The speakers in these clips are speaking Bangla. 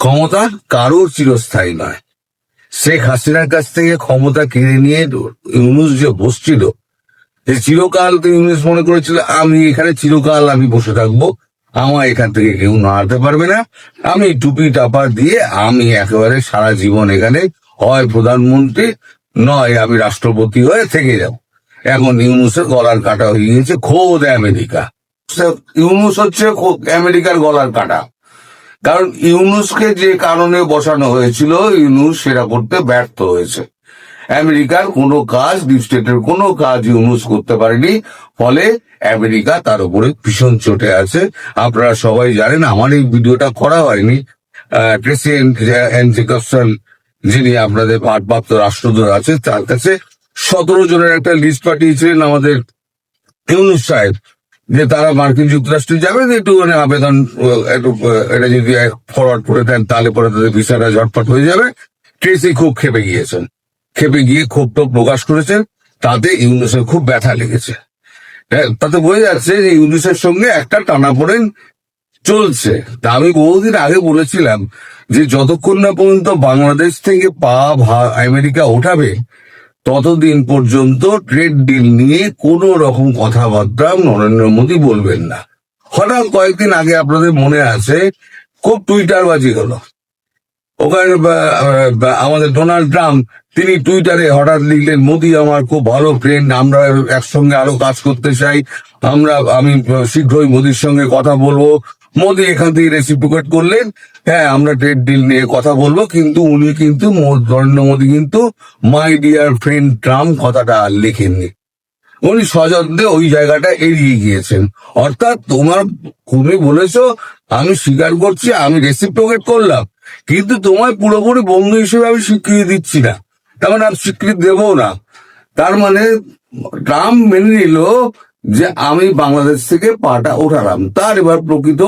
ক্ষমতা কারোর চিরস্থায়ী নয়। শেখ হাসিনার কাছ থেকে ক্ষমতা কেড়ে নিয়ে ইউনুস যে বসছিল, যে চিরকাল ইউনুস মনে করেছিল, আমি এখানে চিরকাল আমি বসে থাকব, আমার এখান থেকে কেউ নাড়াতে পারবে না। আমি টুপি টাপা দিয়ে আমি একেবারে সারা জীবন এখানে হয় প্রধানমন্ত্রী, নয় আমি রাষ্ট্রপতি হয়ে থেকে যাব। এখন ইউনুসের গলার কাটা হয়ে গিয়েছে খোদ আমেরিকা। ইউনুস হচ্ছে আমেরিকার গলার কাটা। কারণ ইউনুসকে যে কারণে বসানো হয়েছিল, ইউনুস সেটা করতে ব্যর্থ হয়েছে। আমেরিকার কোনো কাজ ডিপ স্টেটের কোনো কাজ ইউনুস করতে পারেনি, ফলে আমেরিকা তার উপরে ভীষণ চটে আছে। আপনারা সবাই জানেন, আমার এই ভিডিওটা করা হয়নি। প্রেসিডেন্ট এন যিনি আপনাদের ভারপ্রাপ্ত রাষ্ট্রদূত আছে তার কাছে সতেরো জনের একটা লিস্ট পাঠিয়েছিলেন আমাদের ইউনুস সাহেব। যে তারা মার্কিন যুক্তরাষ্ট্রে যাবে একটু মানে আবেদন এটা যদি ফরওয়ার্ড করে দেন তাহলে পরে তাদের ভিসাটা ঝটপট হয়ে যাবে। ট্রেসি খুব খেপে গিয়েছেন। খেপে গিয়ে ক্ষোভটা প্রকাশ করেছেন। তাতে ইউনুসের খুব ব্যথা লেগেছে। হ্যাঁ, তাতে বোঝা যাচ্ছে যে ইউনুসের সঙ্গে একটা টানাপোড়েন চলছে। তা আমি বহুদিন আগে বলেছিলাম যে যতক্ষণ না পর্যন্ত বাংলাদেশ থেকে পা আমেরিকা ওঠাবে ততদিন পর্যন্ত ট্রেড ডিল নিয়ে কোনো রকম কথাবার্তা নরেন্দ্র মোদী বলবেন না। হঠাৎ কয়েকদিন আগে আপনাদের মনে আছে, খুব টুইটার বাজি হলো। ওখানে আমাদের ডোনাল্ড ট্রাম্প, তিনি টুইটারে হঠাৎ লিখলেন, মোদি আমার খুব ভালো ফ্রেন্ড আমরা একসঙ্গে আরও কাজ করতে চাই, আমরা, আমি শীঘ্রই মোদির সঙ্গে কথা বলব। মোদি এখান থেকে রেসিপ্রিকেট করলেন। হ্যাঁ আমরা ট্রেড ডিল নিয়ে কথা বলব, কিন্তু উনি কিন্তু নরেন্দ্র মোদী কিন্তু মাই ডিয়ার ফ্রেন্ড ট্রাম্প কথাটা লেখেননি। উনি সযত্নে ওই জায়গাটা এড়িয়ে গিয়েছেন। অর্থাৎ তোমার, তুমি বলেছ, আমি স্বীকার করছি, আমি রেসিপ্রোকেট করলাম, কিন্তু তোমায় পুরোপুরি বন্ধু হিসেবে আমি স্বীকৃতি দিচ্ছি না। তার মানে আমি স্বীকৃতি দেবো না। তার মানে ট্রাম্প মেনে নিল যে আমি বাংলাদেশ থেকে পাটা ওঠালাম। তার এবার প্রকৃত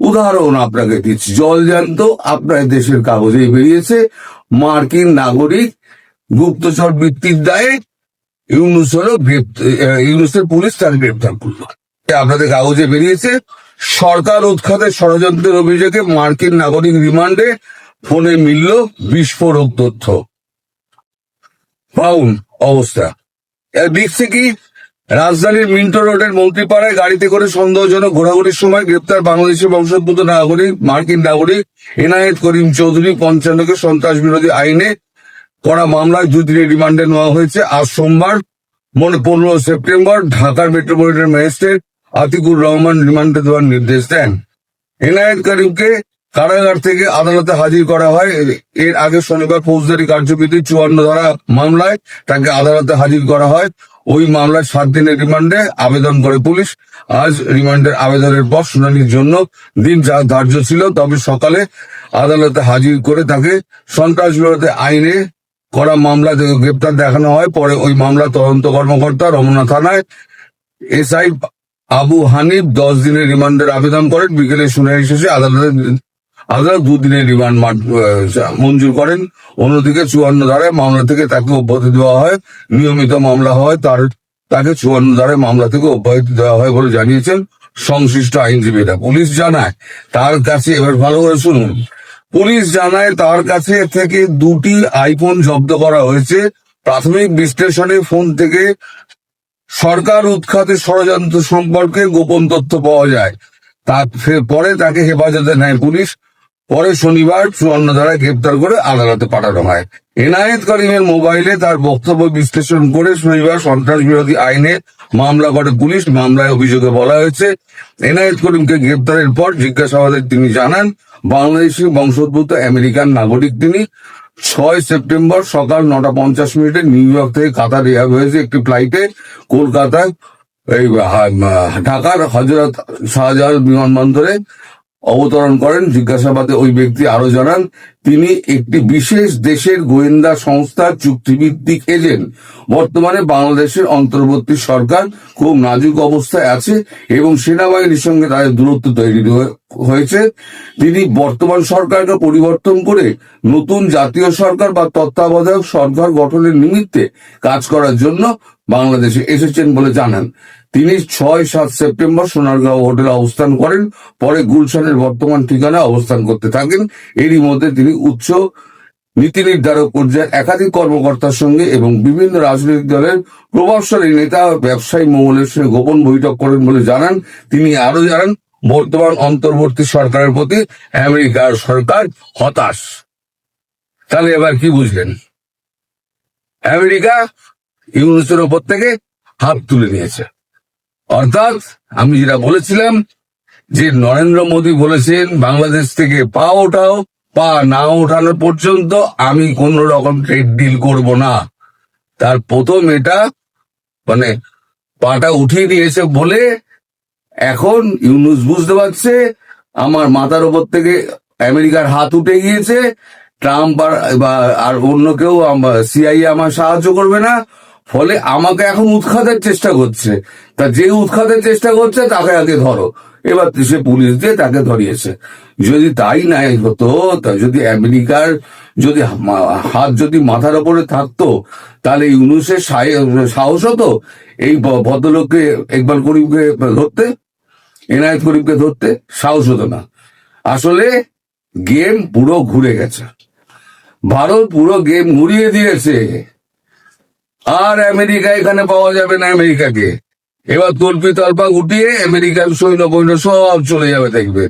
উদাহরণ আপনাকে দিচ্ছি। জল জানত আপনার দেশের কাগজেই বেরিয়েছে। মার্কিন নাগরিক গুপ্তচর বৃত্তির দায়ে ইউনুস হলো আহ, ইউনুসের পুলিশ তার গ্রেপ্তার করল। আপনাদের কাগজে বেরিয়েছে। সরকার উৎখাতের ষড়যন্ত্রের অভিযোগে মার্কিন নাগরিক রিমান্ডে ফোনে মিলল বিস্ফোরক তথ্য। পাউন অবস্থা। এর দেখছে কি? রাজধানীর মিন্টো রোডের মন্ত্রীপাড়ায় গাড়িতে করে সন্দেহজনক ঘোরাঘুরির সময় গ্রেপ্তার বাংলাদেশের বংশোদ্ভূত নাগরিক, মার্কিন নাগরিক এনায়েত করিম চৌধুরী পঞ্চান্নকে সন্ত্রাস বিরোধী আইনে করা মামলায় দুই দিনের রিমান্ডে নেওয়া হয়েছে। আজ সোমবার, মনে পনেরো সেপ্টেম্বর, ঢাকার মেট্রোপলিটন ম্যাজিস্ট্রেট আতিকুর রহমান রিমান্ডে দেওয়ার নির্দেশ দেন। এনায়েত করিমকে কারাগার থেকে আদালতে হাজির করা হয়। এর আগে শনিবার ফৌজদারি কার্যবিধি চুয়ান্ন ধারা মামলায় তাকে আদালতে হাজির করা হয়। ওই মামলায় সাত দিনের রিমান্ডে আবেদন করে পুলিশ। আজ রিমান্ডের আবেদনের পর শুনানির জন্য দিন যা ধার্য ছিল, তবে সকালে আদালতে হাজির করে তাকে সন্ত্রাস বিরোধী আইনে করা মামলা গ্রেপ্তার দেখানো হয়। পরে ওই মামলা তদন্ত কর্মকর্তা রমনা থানায় এসআই আবু হানিফ দশ দিনের রিমান্ডের আবেদন করেন। বিকেলে শুনানি শেষে আদালতে আদালত দুদিনের রিমান্ড মান- মঞ্জুর করেন। অন্যদিকে চুয়ান্ন ধারায় মামলা থেকে তাকে অব্যাহতি দেওয়া হয়। নিয়মিত মামলা হয়, তার, তাকে চুয়ান্ন ধারায় মামলা থেকে অব্যাহতি দেওয়া হয় বলে জানিয়েছেন সংশ্লিষ্ট আইনজীবীরা। পুলিশ জানায়, তার কাছে, এবার ভালো করে শুনুন। পুলিশ জানায়, তার কাছে থেকে দুটি আইফোন জব্দ করা হয়েছে। প্রাথমিক বিশ্লেষণে ফোন থেকে সরকার উৎখাতে ষড়যন্ত্র সম্পর্কে গোপন তথ্য পাওয়া যায়। তার পরে তাকে হেফাজতে নেয় পুলিশ। পরে শনিবার চুয়ান্ন ধারায় গ্রেপ্তার করে আদালতে পাঠানো হয়। এনায়েত করিমের মোবাইলে তার বক্তব্য বিশ্লেষণ করে শনিবার সন্ত্রাস বিরোধী আইনে মামলা করে পুলিশ মামলায় অভিযোগে বলা হয়েছে, এনায়েত করিমকে গ্রেপ্তারের পর জিজ্ঞাসাবাদে তিনি জানান, বাংলাদেশি বংশোদ্ভূত আমেরিকান নাগরিক তিনি ছয় সেপ্টেম্বর সকাল নটা পঞ্চাশ মিনিটে নিউ ইয়র্ক থেকে কাতার এয়ারওয়েজে একটি ফ্লাইটে কলকাতায়, এই ঢাকার হজরত শাহজাহান বিমানবন্দরে অবতরণ করেন, জিজ্ঞাসাবাদে ওই ব্যক্তি আরও জানান, তিনি একটি বিশেষ দেশের গোয়েন্দা সংস্থার চুক্তিভিত্তিক এজেন্ট। বর্তমানে বাংলাদেশের অন্তর্বর্তী সরকার খুব নাজুক অবস্থায় আছে এবং সেনাবাহিনীর সঙ্গে তাদের দূরত্ব তৈরি হয়ে- হয়েছে। তিনি বর্তমান সরকারকে পরিবর্তন করে নতুন জাতীয় সরকার বা তত্ত্বাবধায়ক সরকার গঠনের নিমিত্তে কাজ করার জন্য বাংলাদেশে এসেছেন বলে জানান। তিনি ছয়, সাত সেপ্টেম্বর সোনারগাঁও হোটেলে অবস্থান করেন। পরে গুলশানের বর্তমান ঠিকানায় অবস্থান করতে থাকেন। এরই মধ্যে তিনি উচ্চ নীতি নির্ধারক পর্যায়ের একাধিক কর্মকর্তার সঙ্গে এবং বিভিন্ন রাজনৈতিক দলের প্রভাবশালী নেতা, ব্যবসায়ী মহলের সঙ্গে গোপন বৈঠক করেন বলে জানান। তিনি আরও জানান, বর্তমান অন্তর্বর্তী সরকারের প্রতি আমেরিকার সরকার হতাশ। তাহলে এবার কি বুঝলেন? আমেরিকা ইউনুসের ওপর থেকে হাত তুলে নিয়েছে। অর্থাৎ আমি যেটা বলেছিলাম যে নরেন্দ্র মোদী বলেছেন, বাংলাদেশ থেকে পা ওঠাও, পা না ওঠানো পর্যন্ত আমি কোন রকম ট্রেড ডিল করব না। তার প্রথম এটা মানে পাটা উঠিয়ে দিয়েছে বলে এখন ইউনুস বুঝতে পারছে, আমার মাথার উপর থেকে আমেরিকার হাত উঠে গিয়েছে, ট্রাম্প আর আর অন্য কেউ সিআই আমার সাহায্য করবে না। ফলে আমাকে এখন উৎখাতের চেষ্টা করছে। তা যে উৎখাতের চেষ্টা করছে, তাকে আগে ধরো। এবার সে পুলিশ দিয়ে তাকে ধরিয়েছে। যদি তাই নাই হতো, তা যদি আমেরিকার যদি হাত যদি মাথার ওপরে থাকতো, তাহলে ইউনুসের সাহস হতো এই ভদ্রলোককে ইকবাল করিমকে ধরতে, এনায়েত করিমকে ধরতে? সাহস হতো না। আসলে গেম পুরো ঘুরে গেছে। ভারত পুরো গেম ঘুরিয়ে দিয়েছে। আর আমেরিকা এখানে পাওয়া যাবে না আমেরিকাকে। এবার তল্পি তল্পা উঠিয়ে আমেরিকার সৈন্য বৈন্য সব চলে যাবে দেখবে।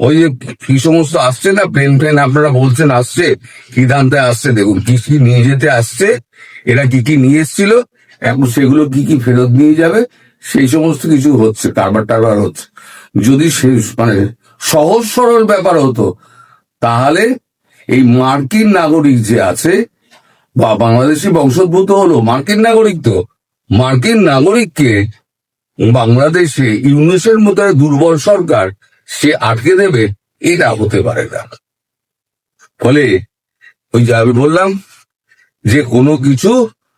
ওই যে কি সমস্ত আসছে না, প্লেন প্লেন আপনারা বলছেন আসছে, কি দান্তে আসছে দেখুন, কি কি নিয়ে যেতে আসছে, এরা কি কি নিয়ে এসছিল, এখন সেগুলো কি কি ফেরত নিয়ে যাবে, সেই সমস্ত কিছু হচ্ছে, কারবার টারবার হচ্ছে। যদি সে মানে সহজ সরল ব্যাপার হতো, তাহলে এই মার্কিন নাগরিক যে আছে বা বাংলাদেশি বংশোদ্ভূত হলো মার্কিন নাগরিক তো। মার্কিন নাগরিককে বাংলাদেশে ইউনিসের মতো দুর্বল সরকার সে আটকে দেবে, এটা হতে পারে না। ফলে ওই যে আমি বললাম যে কোনো কিছু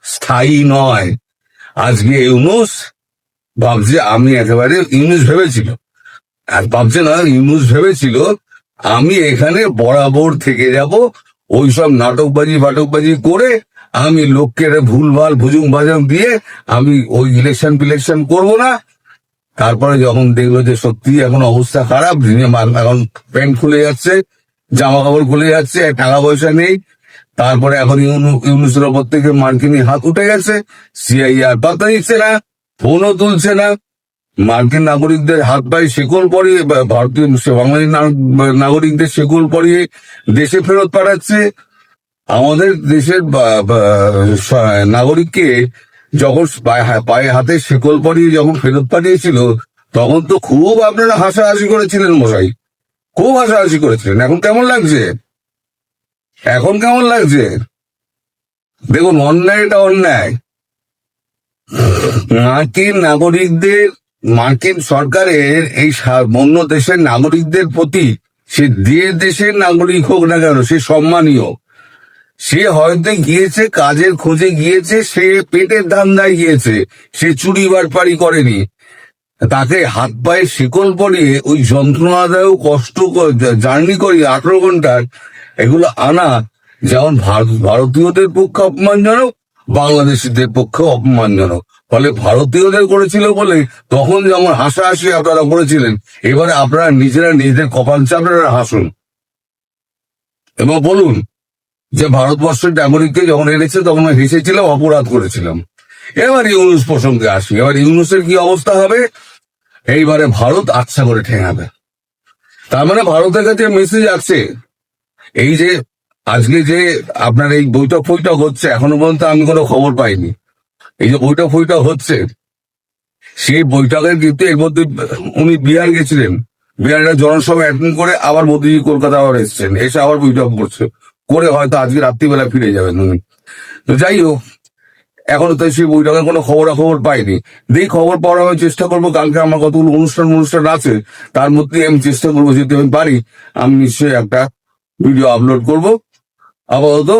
স্থায়ী নয়। আজকে ইউনুস ভাবছে, আমি একেবারে ইউনুস ভেবেছিল। আর ভাবছে না, ইউনুস ভেবেছিল, আমি এখানে বরাবর থেকে যাব ওইসব নাটকবাজি ফাটকবাজি করে আমি লোককে ভুলভাল ভুজুং ভাজুং দিয়ে আমি ওই ইলেকশন ফিলেকশন করব না। তারপরে যখন দেখল যে সত্যি এখন অবস্থা খারাপ এখন প্যান্ট খুলে যাচ্ছে জামা কাপড় খুলে যাচ্ছে টাকা পয়সা নেই। তারপরে এখন ইউনু- ইউনুসের ওপর থেকে মার্কিনি হাত উঠে গেছে। সিআই আর পাত্তা দিচ্ছে না, ফোনও তুলছে না। মার্কিন নাগরিকদের হাত পায়ে শেকল পরিয়ে ভারতীয় না- নাগরিকদের শেকল পরিয়ে দেশে ফেরত পাঠাচ্ছে। আমাদের দেশের নাগরিককে যখন পায়ে হাতে শেকল পরিয়ে যখন ফেরত পাঠিয়েছিল, তখন তো খুব আপনারা হাসাহাসি করেছিলেন মশাই। খুব হাসাহাসি করেছিলেন। এখন কেমন লাগছে? এখন কেমন লাগছে? দেখুন, অন্যায়টা অন্যায়। মার্কিন নাগরিকদের মার্কিন সরকারের এই অন্য দেশের নাগরিকদের প্রতি সে যে দেশের নাগরিক হোক না কেন, সে সম্মানীয়। সে হয়তো গিয়েছে, কাজের খোঁজে গিয়েছে, সে পেটের ধান্দায় গিয়েছে, সে চুরি বারপারি করেনি। তাকে হাত পায়ে শিকল পরিয়ে ওই যন্ত্রণাদায়ক কষ্ট জার্নি করি আঠারো ঘণ্টার এগুলো আনা যেমন ভারত- ভারতীয়দের পক্ষে অপমানজনক বাংলাদেশিদের পক্ষে অপমানজনক। ফলে ভারতীয়দের করেছিল বলে তখন যেমন হাসাহাসি আপনারা করেছিলেন, এবারে আপনারা নিজেরা নিজেদের কপাল চাপড়ারা হাসুন। এবং বলুন যে ভারতবর্ষের নাগরিককে যখন এনেছে তখন হেসেছিলাম, অপরাধ করেছিলাম। এবার ইউনুস প্রসঙ্গে আসি, এবার ইউনুসের কি অবস্থা হবে? এইবারে ভারত আচ্ছা করে ঠেঙাবে। তার মানে ভারতের কাছে মেসেজ আছে, এই যে আজকে যে আপনার এই বৈঠক ফৈঠক হচ্ছে, এখনও পর্যন্ত আমি কোনো খবর পাইনি। এই যে বৈঠক ফৈঠক হচ্ছে, সেই বৈঠকের কিন্তু এর মধ্যে উনি বিহার গেছিলেন। বিহারের জনসভা অ্যাটেন্ড করে আবার মোদীজি কলকাতা আবার এসছেন, এসে আবার বৈঠক করছে। করে হয়তো আজকে রাত্রিবেলা ফিরে যাবেন উনি। তো যাই হোক, এখনও তো সেই বৈঠকের কোনো খবর খবর পাইনি। দেখি খবর পাওয়ার আমি চেষ্টা করব, কালকে আমার কতগুলো অনুষ্ঠান অনুষ্ঠান আছে, তার মধ্যে আমি চেষ্টা করব, যদি আমি পারি, আমি নিশ্চয়ই একটা ভিডিও আপলোড করব। আপাতত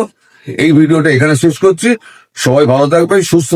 এই ভিডিওটা এখানে শেষ করছি। সবাই ভালো থাকবে সুস্থ